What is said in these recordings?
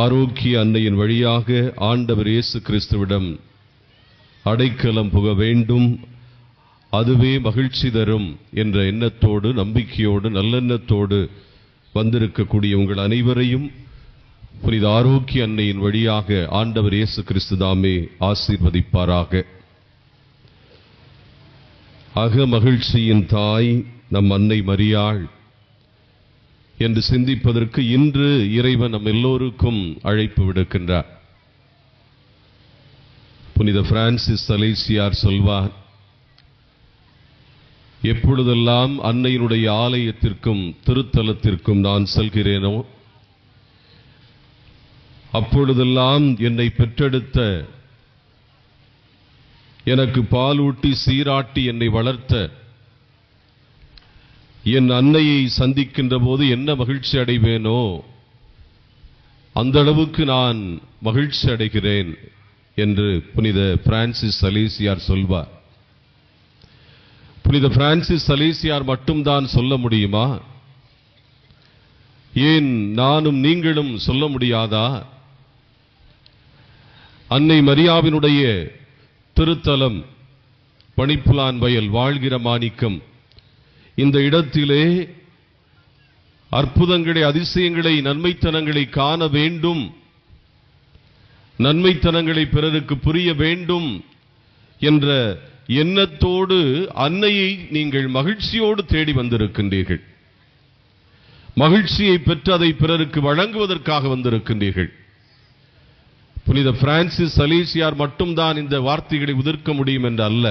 ஆரோக்கிய அன்னையின் வழியாக ஆண்டவர் இயேசு கிறிஸ்துவிடம் அடைக்கலம் புக வேண்டும். அதுவே மகிழ்ச்சி தரும் என்ற எண்ணத்தோடு நம்பிக்கையோடு நல்லெண்ணத்தோடு வந்திருக்கக்கூடிய உங்கள் அனைவரையும் புனித ஆரோக்கிய அன்னையின் வழியாக ஆண்டவர் இயேசு கிறிஸ்து தாமே ஆசீர்வதிப்பாராக. அக மகிழ்ச்சியின் தாய் நம் அன்னை மரியாள் என்று சிந்திப்பதற்கு இன்று இறைவன் நம் எல்லோருக்கும் அழைப்பு விடுக்கின்றார். புனித பிரான்சிஸ் சலேசியார் சொல்வார் எப்பொழுதெல்லாம் அன்னையினுடைய ஆலயத்திற்கும் திருத்தலத்திற்கும் நான் செல்கிறேனோ அப்பொழுதெல்லாம் என்னை பெற்றெடுத்த எனக்கு பாலூட்டி சீராட்டி என்னை வளர்த்த என் அன்னையை சந்திக்கின்ற போது என்ன மகிழ்ச்சி அடைவேனோ அந்த அளவுக்கு நான் மகிழ்ச்சி அடைகிறேன் என்று புனித பிரான்சிஸ் சலீசியார் சொல்வார். புனித பிரான்சிஸ் சலீசியார் மட்டும்தான் சொல்ல முடியுமா? ஏன் நானும் நீங்களும் சொல்ல முடியாதா? அன்னை மரியாவினுடைய திருத்தலம் பணிப்புலான் வயல் வாழ்கிற மாணிக்கம் இந்த இடத்திலே அற்புதங்களை அதிசயங்களை நன்மைத்தனங்களை காண வேண்டும். நன்மைத்தனங்களை பிறருக்கு புரிய வேண்டும் என்ற எண்ணத்தோடு அன்னையை நீங்கள் மகிழ்ச்சியோடு தேடி வந்திருக்கின்றீர்கள். மகிழ்ச்சியை பெற்று அதை பிறருக்கு வழங்குவதற்காக வந்திருக்கின்றீர்கள். புனித பிரான்சிஸ் சலீசியார் மட்டும்தான் இந்த வார்த்தைகளை உதிர்க்க முடியும் என்று அல்ல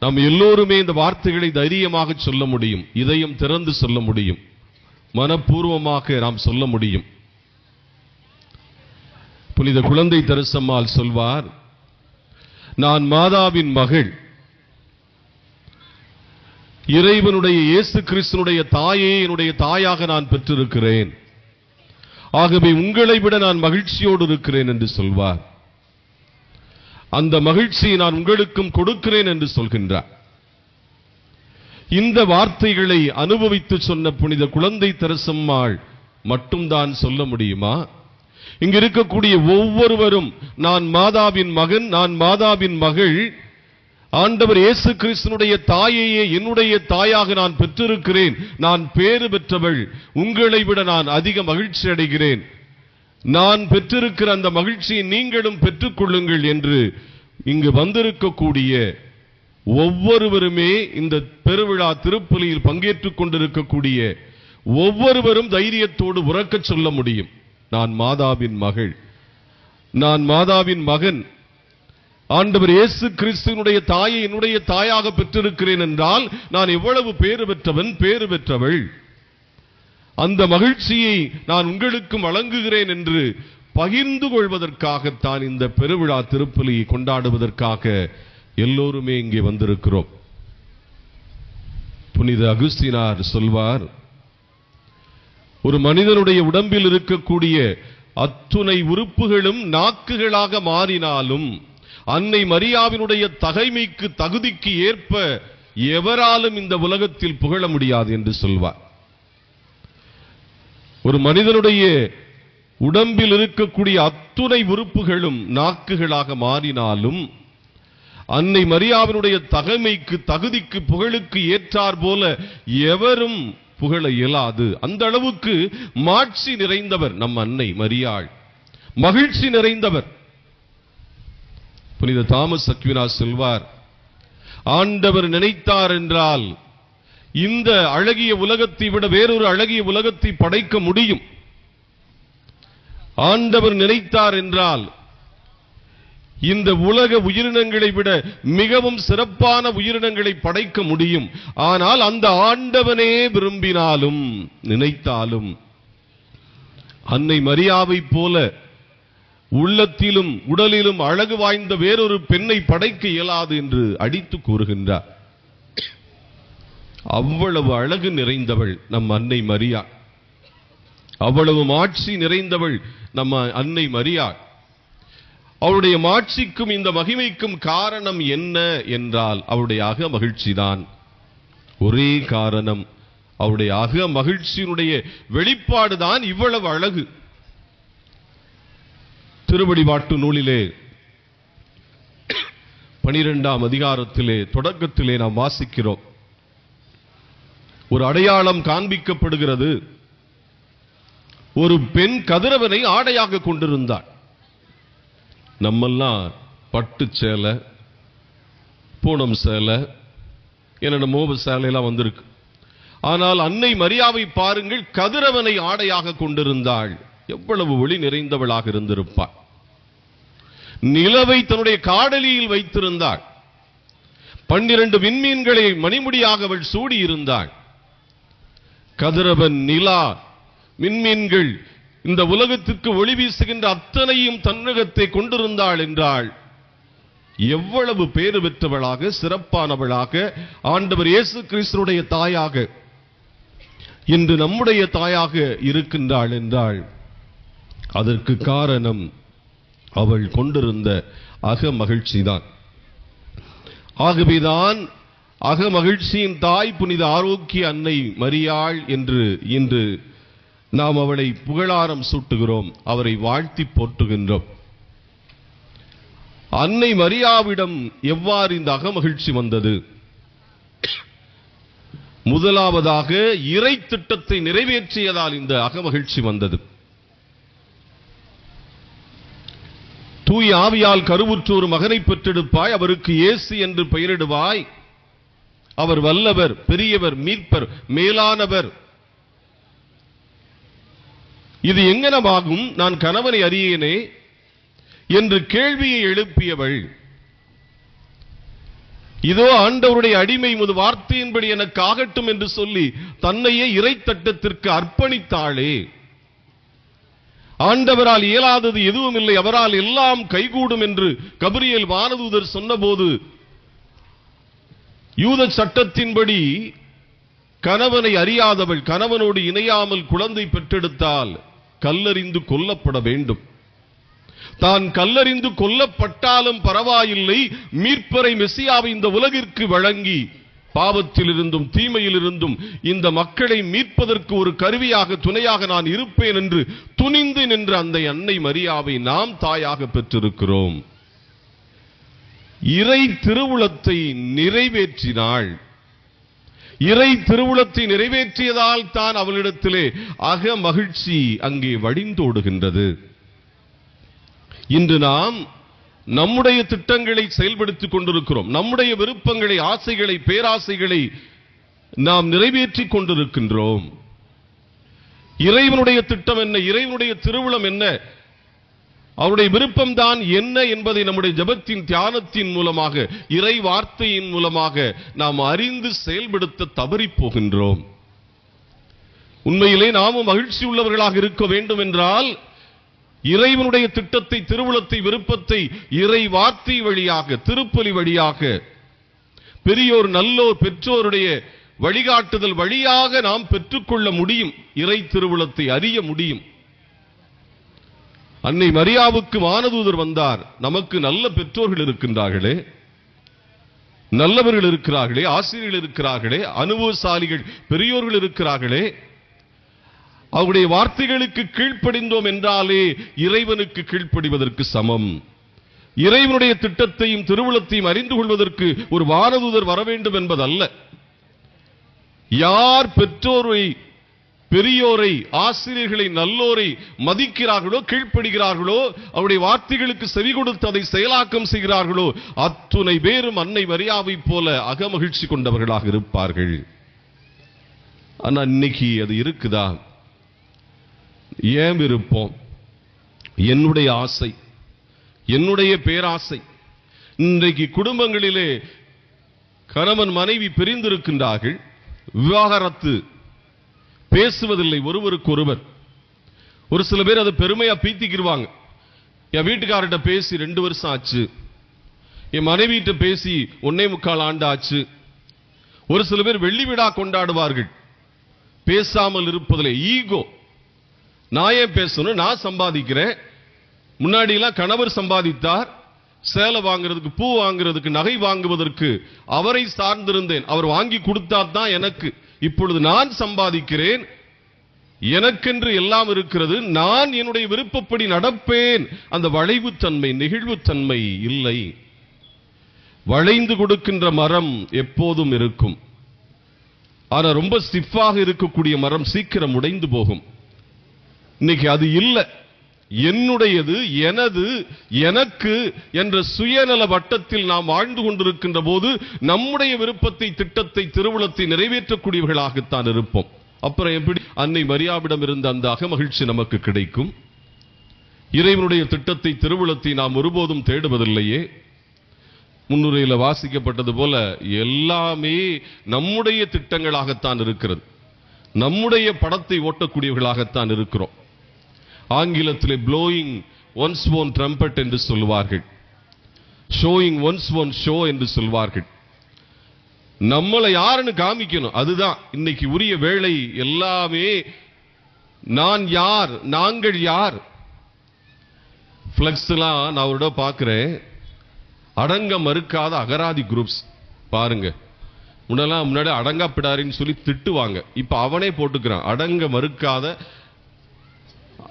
நாம் எல்லோருமே இந்த வார்த்தைகளை தைரியமாக சொல்ல முடியும் இதையும் திறந்து சொல்ல முடியும் மனப்பூர்வமாக நாம் சொல்ல முடியும். புனித குழந்தை தரிசம்மாள் சொல்வார் நான் மாதாவின் மகள். இறைவனுடைய இயேசு கிறிஸ்தனுடைய தாயே என்னுடைய தாயாக நான் பெற்றிருக்கிறேன். ஆகவே உங்களை விட நான் மகிழ்ச்சியோடு இருக்கிறேன் என்று சொல்வார். அந்த மகிழ்ச்சியை நான் உங்களுக்கும் கொடுக்கிறேன் என்று சொல்கின்றார். இந்த வார்த்தைகளை அனுபவித்து சொன்ன புனித குழந்தை தரசம்மாள் மட்டும்தான் சொல்ல முடியுமா? இங்க இருக்கக்கூடிய ஒவ்வொருவரும் நான் மாதாவின் மகன் நான் மாதாவின் மகள் ஆண்டவர் இயேசு கிறிஸ்தனுடைய தாயையே என்னுடைய தாயாக நான் பெற்றிருக்கிறேன் நான் பேறு பெற்றவள் உங்களை விட நான் அதிக மகிழ்ச்சி அடைகிறேன் நான் பெற்றிருக்கிற அந்த மகிழ்ச்சியை நீங்களும் பெற்றுக்கொள்ளுங்கள் என்று இங்கு வந்திருக்கக்கூடிய ஒவ்வொருவருமே இந்த பெருவிழா திருப்பலியில் பங்கேற்றுக் கொண்டிருக்கக்கூடிய ஒவ்வொருவரும் தைரியத்தோடு உறக்கச் சொல்ல முடியும். நான் மாதாவின் மகள். நான் மாதாவின் மகன். ஆண்டவர் இயேசு கிறிஸ்துவனுடைய தாயை என்னுடைய தாயாக பெற்றிருக்கிறேன் என்றால் நான் எவ்வளவு பேறு பெற்றவன் பேறு பெற்றவள். அந்த மகிழ்ச்சியை நான் உங்களுக்கும் வழங்குகிறேன் என்று பகிர்ந்து கொள்வதற்காகத்தான் இந்த பெருவிழா திருப்பலியை கொண்டாடுவதற்காக எல்லோருமே இங்கே வந்திருக்கிறோம். புனித அகுஸ்தினார் சொல்வார் ஒரு மனிதனுடைய உடம்பில் இருக்கக்கூடிய அத்துணை உறுப்புகளும் நாக்குகளாக மாறினாலும் அன்னை மரியாவினுடைய தகைமைக்கு தகுதிக்கு ஏற்ப எவராலும் இந்த உலகத்தில் புகழ முடியாது என்று சொல்வார். ஒரு மனிதனுடைய உடம்பில் இருக்கக்கூடிய அத்துணை உறுப்புகளும் நாக்குகளாக மாறினாலும் அன்னை மரியாவினுடைய தகைமைக்கு தகுதிக்கு புகழுக்கு ஏற்றார் போல எவரும் புகழ இயலாது. அந்த அளவுக்கு மாட்சி நிறைந்தவர் நம் அன்னை மரியாள். மகிழ்ச்சி நிறைந்தவர். புனித தாமஸ் அக்வினா செல்வார் ஆண்டவர் நினைத்தார் என்றால் இந்த அழகிய உலகத்தை விட வேறொரு அழகிய உலகத்தை படைக்க முடியும். ஆண்டவர் நினைத்தார் என்றால் இந்த உலக உயிரினங்களை விட மிகவும் சிறப்பான உயிரினங்களை படைக்க முடியும். ஆனால் அந்த ஆண்டவனே விரும்பினாலும் நினைத்தாலும் அன்னை மரியாவைப் போல உள்ளத்திலும் உடலிலும் அழகு வாய்ந்த வேறொரு பெண்ணை படைக்க இயலாது என்று அடித்து கூறுகின்றார். அவ்வளவு அழகு நிறைந்தவள் நம் அன்னை மரியா. அவ்வளவு மாட்சி நிறைந்தவள் நம்ம அன்னை மரியா. அவருடைய மாட்சிக்கும் இந்த மகிமைக்கும் காரணம் என்ன என்றால் அவருடைய அக மகிழ்ச்சிதான். ஒரே காரணம் அவருடைய அக மகிழ்ச்சியினுடைய வெளிப்பாடுதான் இவ்வளவு அழகு. திருவடிபாட்டு நூலிலே பனிரெண்டாம் அதிகாரத்திலே தொடக்கத்திலே நாம் வாசிக்கிறோம். ஒரு அடையாளம் காண்பிக்கப்படுகிறது. ஒரு பெண் கதிரவனை ஆடையாக கொண்டிருந்தாள். நம்மெல்லாம் பட்டு சேலை பூனம் சேலை என்னென்ன மோப சேலையெல்லாம் வந்திருக்கு. ஆனால் அன்னை மரியாவை பாருங்கள் கதிரவனை ஆடையாக கொண்டிருந்தாள். எவ்வளவு ஒளி நிறைந்தவளாக இருந்திருப்பாள். நிலவை தன்னுடைய காடலியில் வைத்திருந்தாள். பன்னிரண்டு விண்மீன்களை மணிமுடியாக அவள் சூடியிருந்தாள். கதிரவன் நிலா மின்மீன்கள் இந்த உலகத்திற்கு ஒளி வீசுகின்ற அத்தனையும் தன்னகத்தை கொண்டிருந்தாள் என்றாள். எவ்வளவு பேறு பெற்றவளாக சிறப்பானவளாக ஆண்டவர் இயேசு கிறிஸ்துடைய தாயாக இன்று நம்முடைய தாயாக இருக்கின்றாள் என்றாள். அதற்கு காரணம் அவள் கொண்டிருந்த அக மகிழ்ச்சிதான் ஆகவேதான் அக மகிழ்ச்சியின் தாய் புனித ஆரோக்கிய அன்னை மரியாள் என்று இன்று நாம் அவளை புகழாரம் சூட்டுகிறோம் அவரை வாழ்த்தி போற்றுகின்றோம். அன்னை மரியாவிடம் எவ்வாறு இந்த அகமகிழ்ச்சி வந்தது? முதலாவதாக இறை திட்டத்தை நிறைவேற்றியதால் இந்த அகமகிழ்ச்சி வந்தது. தூய் ஆவியால் கருவுற்று ஒரு மகனை பெற்றெடுப்பாய் அவருக்கு இயேசு என்று பெயரிடுவாய் அவர் வல்லவர் பெரியவர் மீட்பர் மேலானவர். இது எங்கனமாகும் நான் கணவனை அறியேனே என்று கேள்வியை எழுப்பியவள். இதோ ஆண்டவருடைய அடிமை முது வார்த்தையின்படி எனக்கு ஆகட்டும் என்று சொல்லி தன்னையே இறைத்தட்டத்திற்கு அர்ப்பணித்தாளே. ஆண்டவரால் இயலாதது எதுவும் இல்லை அவரால் எல்லாம் கைகூடும் என்று கபிரியல் வானதூதர் சொன்னபோது யூத சட்டத்தின்படி கணவனை அறியாதவள் கணவனோடு இணையாமல் குழந்தை பெற்றெடுத்தால் கல்லறிந்து கொல்லப்பட வேண்டும். தான் கல்லறிந்து கொல்லப்பட்டாலும் பரவாயில்லை மீட்பரை மெசியாவை இந்த உலகிற்கு வழங்கி பாவத்திலிருந்தும் தீமையிலிருந்தும் இந்த மக்களை மீட்பதற்கு ஒரு கருவியாக துணையாக நான் இருப்பேன் என்று துணிந்து நின்ற அந்த அன்னை மரியாவை நாம் தாயாக பெற்றிருக்கிறோம். இறை திருவுளத்தை நிறைவேற்றினாள். இறை திருவுளத்தை நிறைவேற்றியதால் தான் அவளிடத்திலே அக மகிழ்ச்சி அங்கே வடிந்தோடுகின்றது இன்று நாம் நம்முடைய திட்டங்களை செயல்படுத்திக் கொண்டிருக்கிறோம். நம்முடைய விருப்பங்களை ஆசைகளை பேராசைகளை நாம் நிறைவேற்றிக் கொண்டிருக்கின்றோம். இறைவனுடைய திட்டம் என்ன? இறைவனுடைய திருவுளம் என்ன? அவருடைய விருப்பம் தான் என்ன என்பதை நம்முடைய ஜபத்தின் தியானத்தின் மூலமாக இறை வார்த்தையின் மூலமாக நாம் அறிந்து செயல்படுத்த தவறிப் போகின்றோம். உண்மையிலே நாமும் மகிழ்ச்சி உள்ளவர்களாக இருக்க வேண்டும் என்றால் இறைவனுடைய திட்டத்தை திருவுளத்தை விருப்பத்தை இறை வார்த்தை வழியாக திருப்பலி வழியாக பெரியோர் நல்லோர் பெற்றோருடைய வழிகாட்டுதல் வழியாக நாம் பெற்றுக்கொள்ள முடியும். இறை திருவுளத்தை அறிய முடியும். அன்னை மரியாவுக்கு வானதூதர் வந்தார். நமக்கு நல்ல பெற்றோர்கள் இருக்கின்றார்களே. நல்லவர்கள் இருக்கிறார்களே ஆசிரியர்கள் இருக்கிறார்களே அனுபவசாலிகள் பெரியோர்கள் இருக்கிறார்களே. அவருடைய வார்த்தைகளுக்கு கீழ்ப்படிந்தோம் என்றாலே இறைவனுக்கு கீழ்ப்படிவதற்கு சமம். இறைவனுடைய திட்டத்தையும் திருவுளத்தையும் அறிந்து கொள்வதற்கு ஒரு வானதூதர் வர வேண்டும் என்பதல்ல. யார் பெற்றோரை பெரியோரை ஆசிரியர்களை நல்லோரை மதிக்கிறார்களோ கீழ்ப்படுகிறார்களோ அவருடைய வார்த்தைகளுக்கு செவி கொடுத்து அதை செயலாக்கம் செய்கிறார்களோ அத்துணை பேரும் அன்னை மரியாவை போல அகமகிழ்ச்சி கொண்டவர்களாக இருப்பார்கள். ஆனா இன்னைக்கு அது இருக்குதா? ஏன் இருப்போம் என்னுடைய ஆசை என்னுடைய பேராசை. இன்றைக்கு குடும்பங்களிலே கணவன் மனைவி பிரிந்திருக்கின்றார்கள். விவாகரத்து பேசுவதில்லை ஒருவருக்கு ஒருவர். ஒரு சில பேர் அதை பெருமையா பீத்திக்கிடுவாங்க என் வீட்டுக்காரர்கிட்ட பேசி ரெண்டு வருஷம் ஆச்சு. என் மனைவிட்ட பேசி ஒன்னே முக்கால் ஆண்டு ஆச்சு. ஒரு சில பேர் வெள்ளி விழா கொண்டாடுவார்கள். பேசாமல் இருப்பதில்லை ஈகோ. நான் ஏன் பேசணும்? நான் சம்பாதிக்கிறேன். முன்னாடி எல்லாம் கணவர் சம்பாதித்தார். சேலை வாங்குறதுக்கு பூ வாங்குறதுக்கு நகை வாங்குவதற்கு அவரை சார்ந்திருந்தேன். அவர் வாங்கி கொடுத்தா தான் எனக்கு. இப்பொழுது நான் சம்பாதிக்கிறேன். எனக்கென்று எல்லாம் இருக்கிறது. நான் என்னுடைய விருப்பப்படி நடப்பேன். அந்த வளைவுத்தன்மை நெகிழ்வுத்தன்மை இல்லை. வளைந்து கொடுக்கின்ற மரம் எப்போதும் இருக்கும். ஆனா ரொம்ப ஸ்டிஃபாக இருக்கக்கூடிய மரம் சீக்கிரம் உடைந்து போகும். இன்னைக்கு அது இல்லை. என்னுடையது எனது எனக்கு என்ற சுயநல வட்டத்தில் நாம் வாழ்ந்து கொண்டிருக்கின்ற போது நம்முடைய விருப்பத்தை திட்டத்தை திருவுளத்தை நிறைவேற்றக்கூடியவர்களாகத்தான் இருப்போம். அப்புறம் எப்படி? அன்னை மரியாவிடம் இருந்த அந்த அகமகிழ்ச்சி நமக்கு கிடைக்கும். இறைவனுடைய திட்டத்தை திருவுளத்தை நாம் ஒருபோதும் தேடுவதில்லையே. முன்னுரையில் வாசிக்கப்பட்டது போல எல்லாமே நம்முடைய திட்டங்களாகத்தான் இருக்கிறது. நம்முடைய படத்தை ஓட்டக்கூடியவர்களாகத்தான் இருக்கிறோம். ஆங்கிலத்திலே ப்ளோயிங் ஒன்ஸ் ஒன் ட்ரம்பட் என்று சொல்வார்கள் ஷோயிங் ஒன்ஸ் ஒன் ஷோ என்று சொல்வார்கள். நம்மளை யாருன்னு காமிக்கணும். அதுதான். இன்னைக்கு உரிய வேலை எல்லாமே நான் யார் நாங்கள் யார்? ஃப்ளெக்ஸ்லாம் நான் அவரோட பார்க்குறேன். அடங்க மறுக்காத அகராதி குரூப்ஸ் பாருங்க. முன்னெல்லாம் முன்னாடி அடங்கா பிடாரின்னு சொல்லி திட்டுவாங்க. இப்ப அவனே போட்டுக்கிறான். அடங்க மறுக்காத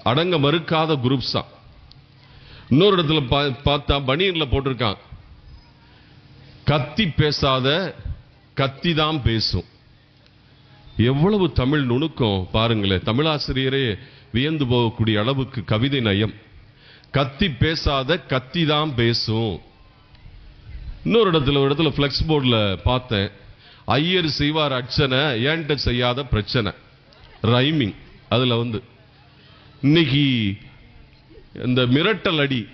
அடங்க மறுக்காத குரூப்ஸ் தான். இன்னொரு இடத்துல பார்த்தா பனியனில் போட்டிருக்கான். கத்தி பேசாத கத்தி தான் பேசும். எவ்வளவு தமிழ் நுணுக்கம் பாருங்களேன் தமிழாசிரியரே வியந்து போகக்கூடிய அளவுக்கு கவிதை நயம். கத்தி பேசாத கத்தி தான் பேசும். இன்னொரு இடத்துல ஒரு இடத்துல ஃப்ளெக்ஸ் போர்டில் பார்த்தேன். ஐயர் செய்வார் அர்ச்சனை ஏன்ட்ட செய்யாத பிரச்சனை. ரைமிங் அதுல வந்து இன்னைக்கு இந்த மிரட்டல் அடி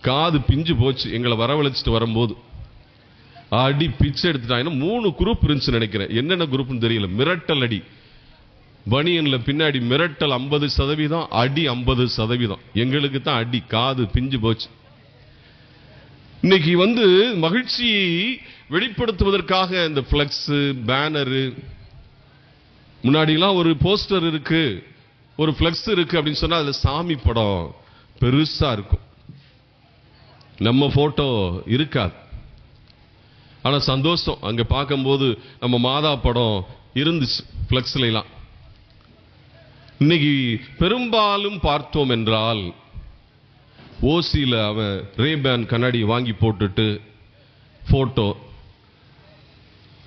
காது பிஞ்சு போச்சு. எங்களை வரவழைச்சிட்டு வரும்போது. அடி பிச்சை எடுத்துட்டாங்க மூணு குரூப் இருந்துச்சு நினைக்கிறேன். என்னென்ன குரூப்னு தெரியல. மிரட்டல் அடி. பனியன்ல பின்னாடி மிரட்டல் ஐம்பது சதவீதம் அடி ஐம்பது சதவீதம். எங்களுக்கு தான் அடி. காது பிஞ்சு போச்சு. இன்னைக்கு வந்து மகிழ்ச்சியை வெளிப்படுத்துவதற்காக இந்த பிளக்ஸ் பேனரு முன்னாடிலாம் ஒரு போஸ்டர் இருக்கு. ஒரு ஃப்ளெக்ஸ் இருக்கு அப்படின்னு சொன்னா அதுல சாமி படம் பெருசா இருக்கும். நம்ம போட்டோ இருக்காது. ஆனா சந்தோஷம். அங்க பார்க்கும்போது நம்ம மாதா படம் இருந்துச்சு பிளக்ஸ்ல எல்லாம். இன்னைக்கு பெரும்பாலும் பார்த்தோம் என்றால் ஓசியில் அவன் ரேபேன் கண்ணாடி வாங்கி போட்டுட்டு போட்டோ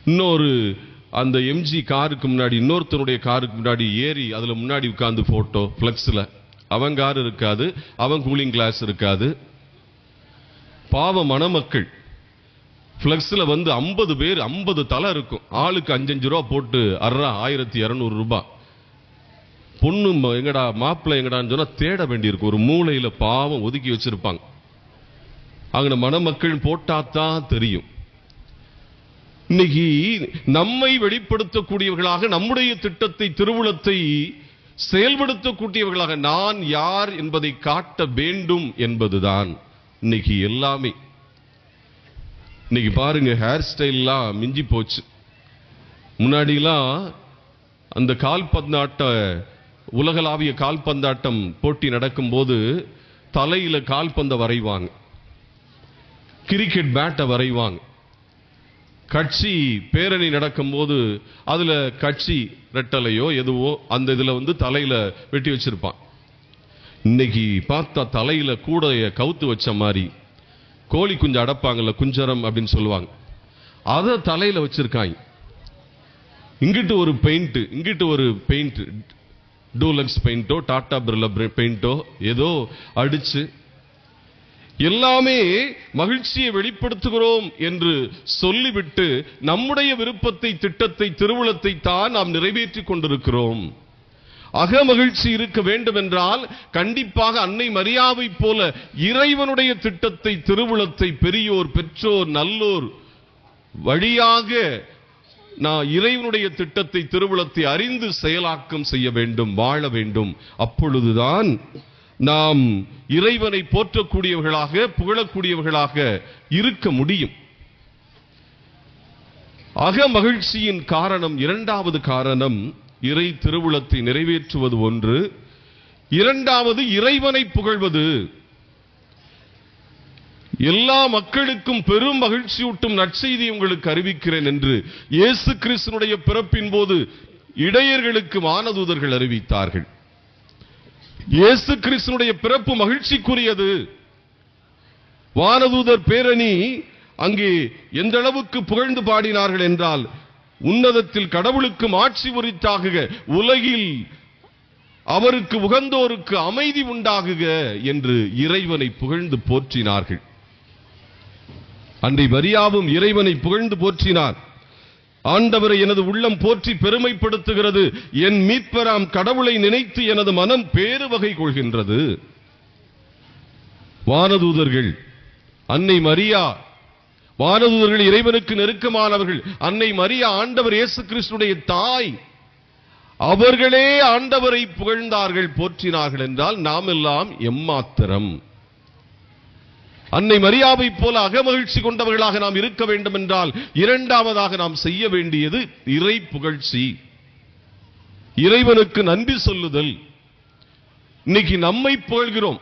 இன்னொரு அந்த எம்ஜி காருக்கு முன்னாடி இன்னொருத்தருடைய காருக்கு முன்னாடி ஏறி அதில் முன்னாடி உட்காந்து ஃபோட்டோ ஃப்ளெக்ஸில் அவன் கார் இருக்காது அவன் கூலிங் கிளாஸ் இருக்காது. பாவ மணமக்கள். ஃப்ளெக்ஸில் வந்து ஐம்பது பேர் ஐம்பது தலை இருக்கும். ஆளுக்கு அஞ்சஞ்சு ரூபா போட்டு அறா ஆயிரத்தி இரநூறு ரூபாய் பொண்ணு ம- எங்கடா மாப்பிள்ளை எங்கடான்னு சொன்னால் தேட வேண்டியிருக்கும் ஒரு மூளையில் பாவம் ஒதுக்கி வச்சிருப்பாங்க. அங்கே மணமக்கள் போட்டாதான் தெரியும். இன்னைக்கு நம்மை வெளிப்படுத்தக்கூடியவர்களாக நம்முடைய திட்டத்தை திருவுளத்தை செயல்படுத்தக்கூடியவர்களாக நான் யார் என்பதை காட்ட வேண்டும் என்பதுதான் இன்னைக்கு எல்லாமே. இன்னைக்கு பாருங்க ஹேர் ஸ்டைல்லாம் மிஞ்சி போச்சு. முன்னாடிலாம் அந்த கால்பந்தாட்ட உலகளாவிய கால்பந்தாட்டம் போட்டி நடக்கும்போது தலையில கால்பந்தை வரைவாங்க. கிரிக்கெட் பேட்டை வரைவாங்க. கட்சி பேரணி நடக்கும்போது அதில் கட்சி ரெட்டலையோ எதுவோ அந்த இதில் வந்து தலையில் வெட்டி வச்சிருப்பான். இன்னைக்கு பார்த்தா தலையில் கூடைய கவுத்து வச்ச மாதிரி கோழி குஞ்சு அடப்பாங்கல்ல குஞ்சரம் அப்படின்னு சொல்லுவாங்க. அதை தலையில் வச்சிருக்காங்க. இங்கிட்டு ஒரு பெயிண்ட்டு இங்கிட்டு ஒரு பெயிண்ட்டு டூலக்ஸ் பெயிண்ட்டோ டாட்டா பிர்லா பெயிண்ட்டோ ஏதோ அடித்து எல்லாமே மகிழ்ச்சியை வெளிப்படுத்துகிறோம் என்று சொல்லிவிட்டு நம்முடைய விருப்பத்தை திட்டத்தை திருவுளத்தை தான் நாம் நிறைவேற்றிக் கொண்டிருக்கிறோம். அக மகிழ்ச்சி இருக்க வேண்டும் என்றால் கண்டிப்பாக அன்னை மரியாவை போல இறைவனுடைய திட்டத்தை திருவுளத்தை பெரியோர் பெற்றோர் நல்லோர் வழியாக நான் இறைவனுடைய திட்டத்தை திருவுளத்தை அறிந்து செயலாக்கம் செய்ய வேண்டும் வாழ வேண்டும். அப்பொழுதுதான் நாம் இறைவனை போற்றக்கூடியவர்களாக புகழக்கூடியவர்களாக இருக்க முடியும். அக மகிழ்ச்சியின் காரணம் இரண்டாவது காரணம் இறை திருவுளத்தை நிறைவேற்றுவது ஒன்று. இரண்டாவது இறைவனை புகழ்வது. எல்லா மக்களுக்கும் பெரும் மகிழ்ச்சியூட்டும் நற்செய்தி உங்களுக்கு அறிவிக்கிறேன் என்று இயேசு கிறிஸ்துனுடைய பிறப்பின் போது இடையர்களுக்கு வானதூதர்கள் அறிவித்தார்கள். இயேசு கிறிஸ்தனுடைய பிறப்பு மகிழ்ச்சிக்குரியது. வானதூதர் பேரணி அங்கே எந்த அளவுக்கு புகழ்ந்து பாடினார்கள் என்றால் உன்னதத்தில் கடவுளுக்கும் ஆட்சி உரித்தாகுக உலகில் அவருக்கு உகந்தோருக்கு அமைதி உண்டாகுக என்று இறைவனை புகழ்ந்து போற்றினார்கள். அன்றை மரியாவும் இறைவனை புகழ்ந்து போற்றினார். ஆண்டவரை எனது உள்ளம் போற்றி பெருமைப்படுத்துகிறது. என் மீட்பராம் கடவுளை நினைத்து எனது மனம் பேறு வகை கொள்கின்றது. வானதூதர்கள் அன்னை மரியா. வானதூதர்கள் இறைவனுக்கு நெருக்கமானவர்கள். அன்னை மரியா ஆண்டவர் இயேசு கிறிஸ்துடைய தாய். அவர்களே ஆண்டவரை புகழ்ந்தார்கள் போற்றினார்கள் என்றால் நாம் எல்லாம் எம்மாத்திரம். அன்னை மரியாவை போல அகமகிழ்ச்சி கொண்டவர்களாக நாம் இருக்க வேண்டும் என்றால் இரண்டாவதாக நாம் செய்ய வேண்டியது இறை புகழ்ச்சி. இறைவனுக்கு நன்றி சொல்லுதல். இன்னைக்கு நம்மை புகழ்கிறோம்.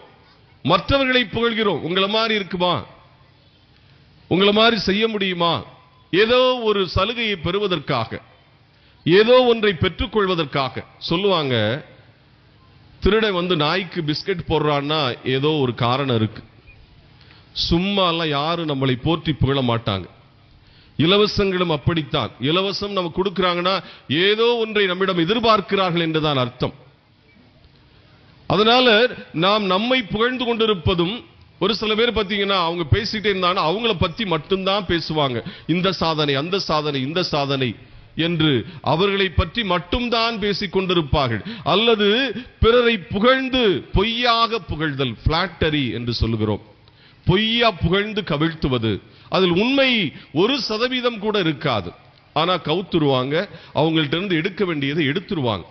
மற்றவர்களை புகழ்கிறோம். உங்களை மாதிரி இருக்குமா? உங்களை மாதிரி செய்ய முடியுமா? ஏதோ ஒரு சலுகையை பெறுவதற்காக ஏதோ ஒன்றை பெற்றுக்கொள்வதற்காக சொல்லுவாங்க திருடன் வந்து நாய்க்கு பிஸ்கட் போடுறான்னா ஏதோ ஒரு காரணம் இருக்கு. சும்மா எல்லாம் யாரும் நம்மளை போற்றி புகழ மாட்டாங்க. இலவசங்களும் அப்படித்தான். இலவசம் நம்ம கொடுக்கிறாங்கன்னா ஏதோ ஒன்றை நம்மிடம் எதிர்பார்க்கிறார்கள் என்றுதான் அர்த்தம். அதனால நாம் நம்மை புகழ்ந்து கொண்டிருப்பதும் ஒரு சில பேர் பார்த்தீங்கன்னா அவங்க பேசிட்டே இருந்தாங்கன்னா அவங்கள பத்தி மட்டும்தான் பேசுவாங்க. இந்த சாதனை அந்த சாதனை இந்த சாதனை என்று அவர்களை பற்றி மட்டும்தான் பேசிக் கொண்டிருப்பார்கள். அல்லது பிறரை புகழ்ந்து பொய்யாக புகழ்தல் பிளாட்டரி என்று சொல்லுகிறோம். பொய்யா புகழ்ந்து கவிழ்த்துவது. அதில் உண்மை ஒரு சதவீதம் கூட இருக்காது. ஆனா கவுத்துருவாங்க அவங்கள்ட்ட இருந்து எடுக்க வேண்டியதை எடுத்துருவாங்க.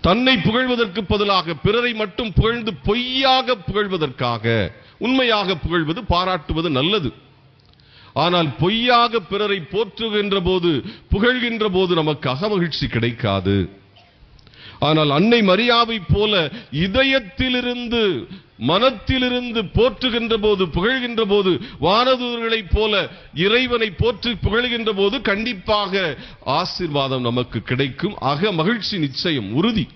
தன்னை புகழ்வதற்கு பதிலாக பிறரை மட்டும் புகழ்ந்து பொய்யாக புகழ்வதற்காக உண்மையாக புகழ்வது பாராட்டுவது நல்லது. ஆனால் பொய்யாக பிறரை போற்றுகின்ற போது புகழ்கின்ற போது நமக்கு அகமகிழ்ச்சி கிடைக்காது. ஆனால் அன்னை மரியாவை போல இதயத்திலிருந்து மனத்திலிருந்து போற்றுகின்ற போது புகழ்கின்ற போது வானதூர்களைப் போல இறைவனை போற்றி புகழ்கின்ற போது கண்டிப்பாக ஆசீர்வாதம் நமக்கு கிடைக்கும். அக மகிழ்ச்சி நிச்சயம் உறுதி.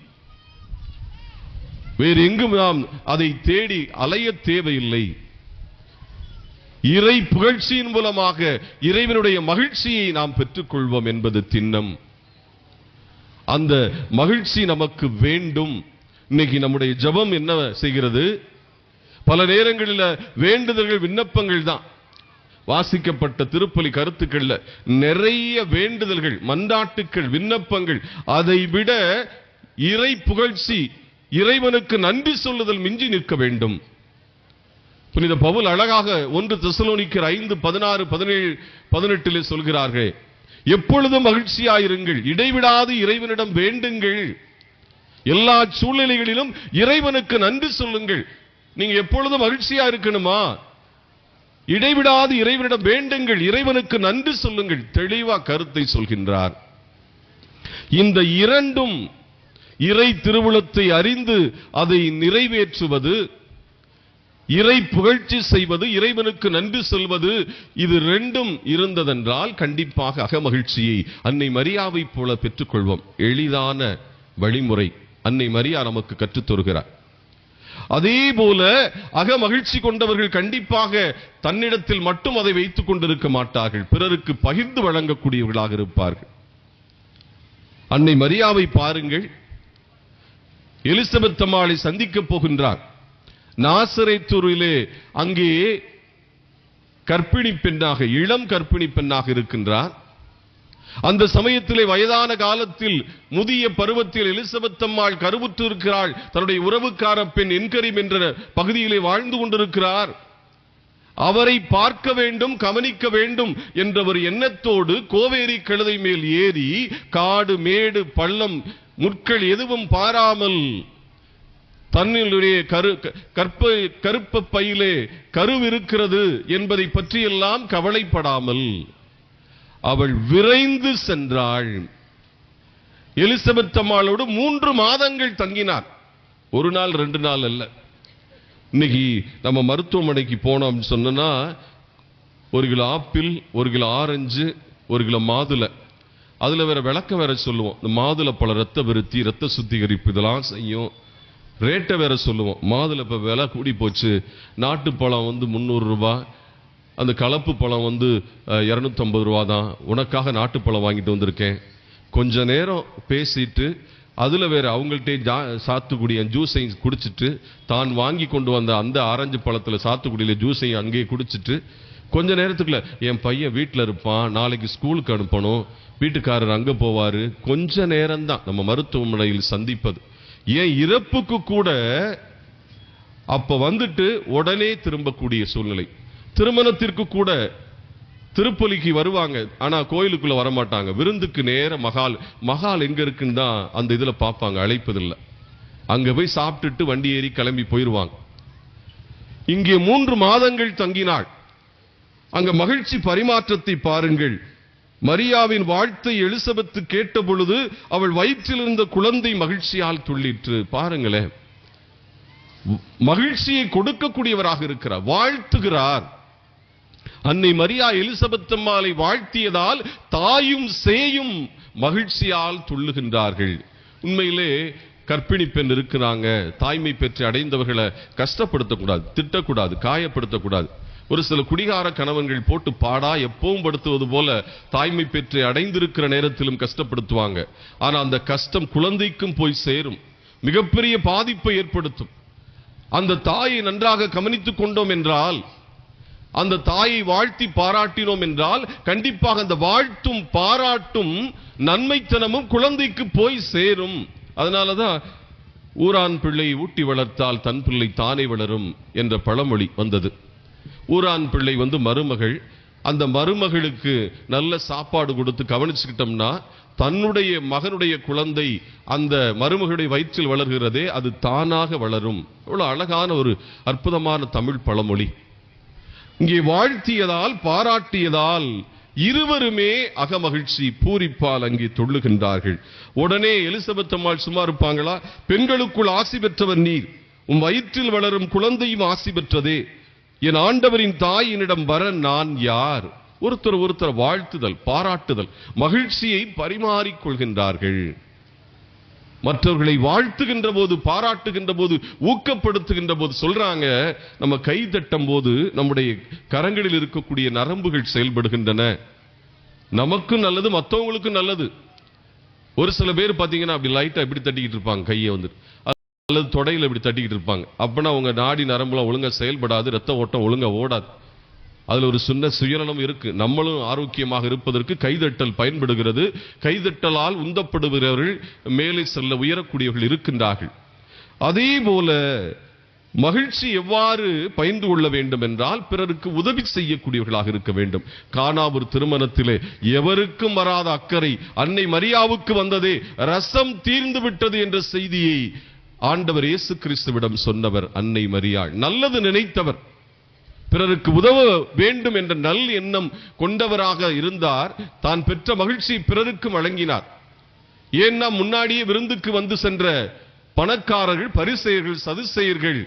வேறு எங்கும் நாம் அதை தேடி அலைய தேவையில்லை. இறை புகழ்ச்சியின் மூலமாக இறைவனுடைய மகிழ்ச்சியை நாம் பெற்றுக்கொள்வோம் என்பது திண்ணம். அந்த மகிழ்ச்சி நமக்கு வேண்டும். இன்னைக்கு நம்முடைய ஜெபம் என்ன செய்கிறது? பல நேரங்களில் வேண்டுதல்கள் விண்ணப்பங்கள் தான். வாசிக்கப்பட்ட திருப்பலி கருத்துக்கள்ல நிறைய வேண்டுதல்கள் மன்றாட்டுக்கள் விண்ணப்பங்கள். அதை விட இறை புகழ்ச்சி இறைவனுக்கு நன்றி சொல்லுதல் மிஞ்சி நிற்க வேண்டும். புனித பவுல் அழகாக ஒன்று தெசலோனிக்கர் ஐந்து பதினாறு பதினேழு பதினெட்டிலே சொல்கிறார்கள் எப்பொழுதும் மகிழ்ச்சியாயிருங்கள். இடைவிடாது இறைவனிடம் வேண்டுங்கள். எல்லா சூழ்நிலைகளிலும் இறைவனுக்கு நன்றி சொல்லுங்கள். நீங்க எப்பொழுதும் மகிழ்ச்சியா இருக்கணுமா இடைவிடாது இறைவனிடம் வேண்டுங்கள். இறைவனுக்கு நன்றி சொல்லுங்கள். தெளிவா கருத்தை சொல்கின்றார். இந்த இரண்டும் இறை திருவுளத்தை அறிந்து அதை நிறைவேற்றுவது இறை புகழ்ச்சி செய்வது இறைவனுக்கு நன்றி சொல்வது இது ரெண்டும் இருந்ததென்றால் கண்டிப்பாக அகமகிழ்ச்சியை அன்னை மரியாவை போல பெற்றுக்கொள்வோம். எளிதான வழிமுறை அன்னை மரியா நமக்கு கற்றுத் தருகிறார். அதே போல அகமகிழ்ச்சி கொண்டவர்கள் கண்டிப்பாக தன்னிடத்தில் மட்டும் அதை வைத்துக் கொண்டிருக்க மாட்டார்கள். பிறருக்கு பகிர்ந்து வழங்கக்கூடியவர்களாக இருப்பார்கள். அன்னை மரியாவை பாருங்கள். எலிசபெத் தம்மாளை சந்திக்கப் போகின்றார். நாசரைத்தூரிலே அங்கே கர்ப்பிணி பெண்ணாக இளம் கர்ப்பிணி பெண்ணாக இருக்கின்றார். அந்த சமயத்திலே வயதான காலத்தில் முதிய பருவத்தில் எலிசபெத் அம்மாள் கருவுற்று இருக்கிறாள். தன்னுடைய உறவுக்கார பெண் என்கரிம் என்ற பகுதியிலே வாழ்ந்து கொண்டிருக்கிறார். அவரை பார்க்க வேண்டும் கவனிக்க வேண்டும் என்ற ஒரு எண்ணத்தோடு கோவேரி கழுதை மேல் ஏறி காடு மேடு பள்ளம் முட்கள் எதுவும் பாராமல் தன்னுடைய கரு கற்ப கருப்ப பையிலே கருவிருக்கிறது என்பதை பற்றியெல்லாம் கவலைப்படாமல் அவள் விரைந்து சென்றாள். எலிசபெத் அம்மாளோடு மூன்று மாதங்கள் தங்கினார். ஒரு நாள் ரெண்டு நாள் அல்ல. இன்னைக்கு நம்ம மருத்துவமனைக்கு போனோம் சொன்னா ஒரு கிலோ ஆப்பிள் ஒரு கிலோ ஆரஞ்சு ஒரு கிலோ மாதுளை. அதுல வேற விளக்கம் வேற சொல்லுவோம். இந்த மாதுளை பல ரத்த விருத்தி ரத்த சுத்திகரிப்பு இதெல்லாம் செய்யும். ரேட்டை வேற சொல்லுவோம். மாதுளை இப்போ விலை கூடி போச்சு. நாட்டுப்பழம் வந்து முந்நூறு ரூபாய் அந்த கலப்பு பழம் வந்து இரநூத்தம்பது ரூபா தான். உனக்காக நாட்டுப்பழம் வாங்கிட்டு வந்திருக்கேன். கொஞ்ச நேரம் பேசிட்டு அதில் வேறு அவங்கள்ட்டே ஜா- சாத்துக்குடி ஜூஸையும் குடிச்சிட்டு தான் வாங்கி கொண்டு வந்த அந்த ஆரஞ்சு பழத்தில் சாத்துக்குடியில் ஜூஸையும் அங்கேயே குடிச்சிட்டு கொஞ்ச நேரத்துக்குள்ள என் பையன் வீட்டில் இருப்பான். நாளைக்கு ஸ்கூலுக்கு அனுப்பணும். வீட்டுக்காரர் அங்கே போவார். கொஞ்ச நேரம்தான். நம்ம மருத்துவமனையில் சந்திப்பது. என் இறப்புக்கு கூட அப்ப வந்துட்டு உடனே திரும்பக்கூடிய சூழ்நிலை. திருமணத்திற்கு கூட திருப்பலிக்கு வருவாங்க. ஆனா கோயிலுக்குள்ள வரமாட்டாங்க. விருந்துக்கு நேர மகால். மகால் எங்க இருக்குன்னு தான் அந்த இதுல பார்ப்பாங்க. அழைப்பதில்லை. அங்க போய் சாப்பிட்டுட்டு வண்டி ஏறி கிளம்பி போயிருவாங்க. இங்கே மூன்று மாதங்கள் தங்கினாள். அங்க மகிழ்ச்சி பரிமாற்றத்தை பாருங்கள். மரியாவின் வாழ்த்தை எலிசபெத்து கேட்ட பொழுது அவள் வயிற்றில் இருந்த குழந்தை மகிழ்ச்சியால் துள்ளிற்று. பாருங்களேன் மகிழ்ச்சியை கொடுக்கக்கூடியவராக இருக்கிறார் வாழ்த்துகிறார். அன்னை மரியா எலிசபெத் அம்மாளை வாழ்த்தியதால் தாயும் சேயும் மகிழ்ச்சியால் துள்ளுகின்றார்கள். உண்மையிலே கற்பிணி பெண் இருக்கிறாங்க தாய்மை பெற்று அடைந்தவர்களை கஷ்டப்படுத்தக்கூடாது திட்டக்கூடாது காயப்படுத்தக்கூடாது. ஒரு சில குடிகார கணவன்கள் போட்டு பாடா எப்பவும் படுத்துவது போல தாய்மை பெற்று அடைந்திருக்கிற நேரத்திலும் கஷ்டப்படுத்துவாங்க. ஆனால் அந்த கஷ்டம் குழந்தைக்கும் போய் சேரும். மிகப்பெரிய பாதிப்பை ஏற்படுத்தும். அந்த தாயை நன்றாக கவனித்துக் கொண்டோம் என்றால் அந்த தாயை வாழ்த்தி பாராட்டினோம் என்றால் கண்டிப்பாக அந்த வாழ்த்தும் பாராட்டும் நன்மைத்தனமும் குழந்தைக்கு போய் சேரும். அதனாலதான் ஊரான் பிள்ளை ஊட்டி வளர்த்தால் தன் பிள்ளை தானே வளரும் என்ற பழமொழி வந்தது. ஊரான் பிள்ளை வந்து மருமகள். அந்த மருமகளுக்கு நல்ல சாப்பாடு கொடுத்து கவனிச்சுக்கிட்டோம்னா தன்னுடைய மகனுடைய குழந்தை அந்த மருமகளுடைய வயிற்றில் வளர்கிறதே அது தானாக வளரும். இவ்வளவு அழகான ஒரு அற்புதமான தமிழ் பழமொழி. இங்கே வாழ்த்தியதால் பாராட்டியதால் இருவருமே அகமகிழ்ச்சி பூரிப்பால் அங்கே தொள்ளுகின்றார்கள் உடனே எலிசபெத் அம்மாள் சும்மா இருப்பாங்களா? பெண்களுக்குள் ஆசி பெற்றவர் நீர். உன் வயிற்றில் வளரும் குழந்தையும் ஆசி பெற்றதே. என் ஆண்டவரின் தாயினிடம் வர நான் யார்? ஒருத்தர் ஒருத்தர் வாழ்த்துதல் பாராட்டுதல் மகிழ்ச்சியை பரிமாறிக் கொள்கின்றார்கள் மற்றவர்களை வாழ்த்துகின்ற போது பாராட்டுகின்ற போது ஊக்கப்படுத்துகின்ற போது சொல்றாங்க நம்ம கை தட்டும் போது நம்முடைய கரங்களில் இருக்கக்கூடிய நரம்புகள் செயல்படுகின்றன. நமக்கும் நல்லது மற்றவங்களுக்கும் நல்லது. ஒரு சில பேர் பாத்தீங்கன்னா அப்படி லைட்டா இப்படி தட்டிக்கிட்டு இருப்பாங்க கையை வந்து அல்லது தொடையில் இப்படி தட்டிக்கிட்டு இருப்பாங்க. அப்பனா அவங்க நாடி நரம்புலாம் ஒழுங்கா செயல்படாது ரத்த ஓட்டம் ஒழுங்கா ஓடாது. அதுல ஒரு சின்ன சுயநலம் இருக்கு. நம்மளும் ஆரோக்கியமாக இருப்பதற்கு கைதட்டல் பயன்படுகிறது. கைதட்டலால் உந்தப்படுகிறவர்கள் மேலே செல்ல உயரக்கூடியவர்கள் இருக்கின்றார்கள். அதே போல மகிழ்ச்சி எவ்வாறு பயந்து கொள்ள வேண்டும் என்றால் பிறருக்கு உதவி செய்யக்கூடியவர்களாக இருக்க வேண்டும். காணா திருமணத்திலே எவருக்கும் வராத அக்கறை அன்னை மரியாவுக்கு வந்ததே ரசம் தீர்ந்து விட்டது என்ற செய்தியை ஆண்டவர் இயேசு கிறிஸ்துவிடம் சொன்னவர் அன்னை மரியாள் நல்லது நினைத்தவர். பிறருக்கு உதவ வேண்டும் என்ற நல் எண்ணம் கொண்டவராக இருந்தார். தான் பெற்ற மகிழ்ச்சியை பிறருக்கும் வழங்கினார். ஏன்னா முன்னாடியே விருந்துக்கு வந்து சென்ற பணக்காரர்கள் பரிசெயர்கள் சதுசெயர்கள்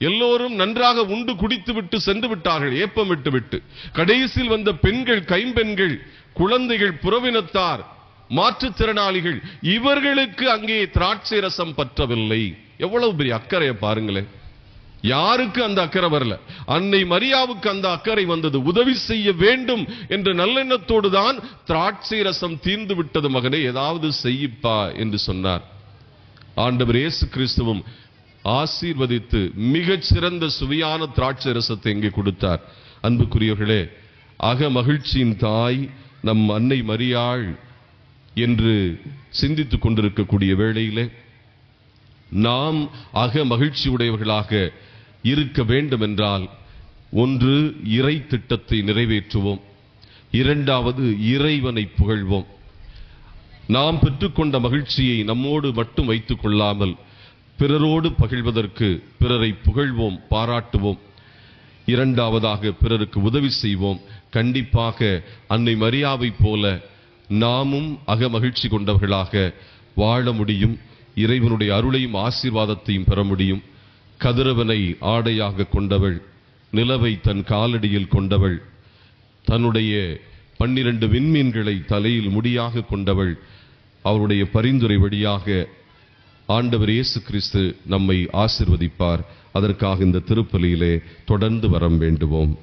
எல்லோரும் நன்றாக உண்டு குடித்து விட்டு சென்று விட்டார்கள் ஏப்பம் விட்டு விட்டு. கடைசியில் வந்த பெண்கள் கைம்பெண்கள் குழந்தைகள் புறவினத்தார் மாற்றுத்திறனாளிகள் இவர்களுக்கு அங்கே திராட்சை ரசம் பற்றவில்லை. எவ்வளவு பெரிய அக்கறையை பாருங்களேன். யாருக்கு அந்த அக்கறை வரல? அன்னை மரியாவுக்கு அந்த அக்கறை வந்தது. உதவி செய்ய வேண்டும் என்ற நல்லெண்ணத்தோடு தான் திராட்சை ரசம் தீர்ந்து விட்டது மகனே. ஏதாவது செய்யிப்பா என்று சொன்னார். ஆண்டவர் இயேசு கிறிஸ்துவும் ஆசீர்வதித்து மிகச் சிறந்த சுவையான திராட்சை ரசத்தை இங்கே கொடுத்தார். அன்புக்குரியவர்களே அக மகிழ்ச்சியின் தாய் நம் அன்னை மரியாள் என்று சிந்தித்துக் கொண்டிருக்கக்கூடிய வேளையிலே நாம் அக மகிழ்ச்சி உடையவர்களாக இருக்க வேண்டும் என்றால் ஒன்று இறை திட்டத்தை நிறைவேற்றுவோம். இரண்டாவது இறைவனை புகழ்வோம். நாம் பெற்றுக்கொண்ட மகிழ்ச்சியை நம்மோடு மட்டும் வைத்துக் கொள்ளாமல் பிறரோடு பகிழ்வதற்கு பிறரை புகழ்வோம் பாராட்டுவோம். இரண்டாவதாக பிறருக்கு உதவி செய்வோம். கண்டிப்பாக அன்னை மரியாவை போல நாமும் அகமகிழ்ச்சி கொண்டவர்களாக வாழ முடியும் இறைவனுடைய அருளையும் ஆசீர்வாதத்தையும் பெற முடியும். கதிரவனை ஆடையாக கொண்டவள் நிலவை தன் காலடியில் கொண்டவள் தன்னுடைய பன்னிரண்டு விண்மீன்களை தலையில் முடியாக கொண்டவள் அவருடைய பரிந்துரை வழியாக ஆண்டவர் இயேசு கிறிஸ்து நம்மை ஆசிர்வதிப்பார். அதற்காக இந்த திருப்பலியிலே தொடர்ந்து வரம் வேண்டுவோம்.